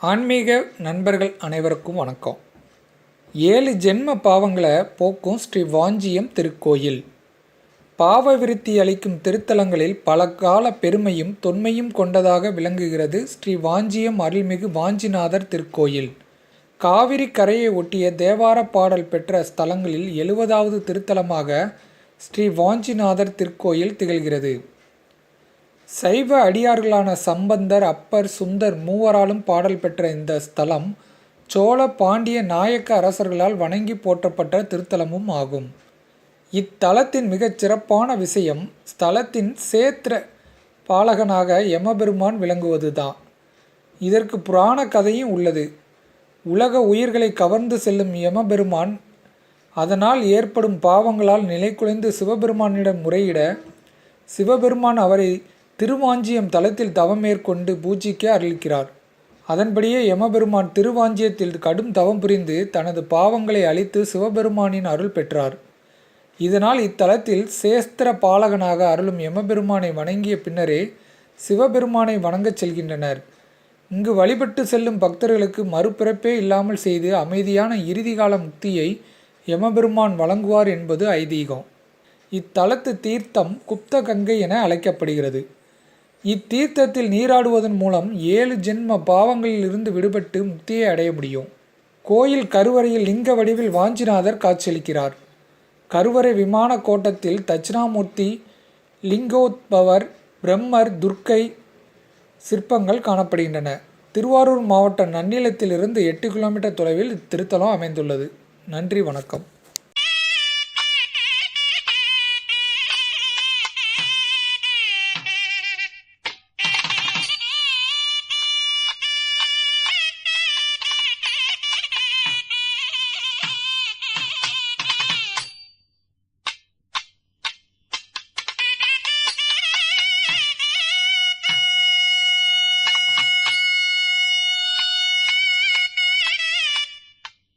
ஆன்மீக நண்பர்கள் அனைவருக்கும் வணக்கம். ஏழு ஜென்ம பாவங்களை போக்கும் ஸ்ரீ வாஞ்சியம் திருக்கோயில். பாவ விருத்தி அளிக்கும் திருத்தலங்களில் பல கால பெருமையும் தொன்மையும் கொண்டதாக விளங்குகிறது ஸ்ரீ வாஞ்சியம் அருள்மிகு வாஞ்சிநாதர் திருக்கோயில். காவிரி கரையை ஒட்டிய தேவார பாடல் பெற்ற ஸ்தலங்களில் எழுபதாவது திருத்தலமாக ஸ்ரீ வாஞ்சிநாதர் திருக்கோயில் திகழ்கிறது. சைவ அடியார்களான சம்பந்தர் அப்பர் சுந்தர் மூவராலும் பாடல் பெற்ற இந்த ஸ்தலம் சோழ பாண்டிய நாயக்க அரசர்களால் வணங்கி போற்றப்பட்ட திருத்தலமும் ஆகும். இத்தலத்தின் மிகச் சிறப்பான விஷயம் ஸ்தலத்தின் சேத்திர பாலகனாக யமபெருமான் விளங்குவதுதான். இதற்கு புராண கதையும் உள்ளது. உலக உயிர்களை கவர்ந்து செல்லும் யமபெருமான் அதனால் ஏற்படும் பாவங்களால் நிலைக்குலைந்து சிவபெருமானிடம் முறையிட சிவபெருமான் அவரை திருவாஞ்சியம் தலத்தில் தவம் மேற்கொண்டு பூஜிக்க அருளிக்கிறார். அதன்படியே யமபெருமான் திருவாஞ்சியத்தில் கடும் தவம் புரிந்து தனது பாவங்களை அழித்து சிவபெருமானின் அருள் பெற்றார். இதனால் இத்தலத்தில் சேஸ்திர பாலகனாக அருளும் யமபெருமானை வணங்கிய பின்னரே சிவபெருமானை வணங்கச் செல்கின்றனர். இங்கு வழிபட்டு செல்லும் பக்தர்களுக்கு மறுபிறப்பே இல்லாமல் செய்து அமைதியான இறுதிகால முக்தியை யமபெருமான் வழங்குவார் என்பது ஐதீகம். இத்தலத்து தீர்த்தம் குப்த கங்கை என அழைக்கப்படுகிறது. இத்தீர்த்தத்தில் நீராடுவதன் மூலம் ஏழு ஜென்ம பாவங்களில் இருந்து விடுபட்டு முக்தியை அடைய முடியும். கோயில் கருவறையில் லிங்க வடிவில் வாஞ்சிநாதர் காட்சியளிக்கிறார். கருவறை விமான கோட்டத்தில் தட்சிணாமூர்த்தி லிங்கோத்பவர் பிரம்மர் துர்க்கை சிற்பங்கள் காணப்படுகின்றன. திருவாரூர் மாவட்டம் நன்னிலத்திலிருந்து எட்டு கிலோமீட்டர் தொலைவில் இத்திருத்தலம் அமைந்துள்ளது. நன்றி வணக்கம்.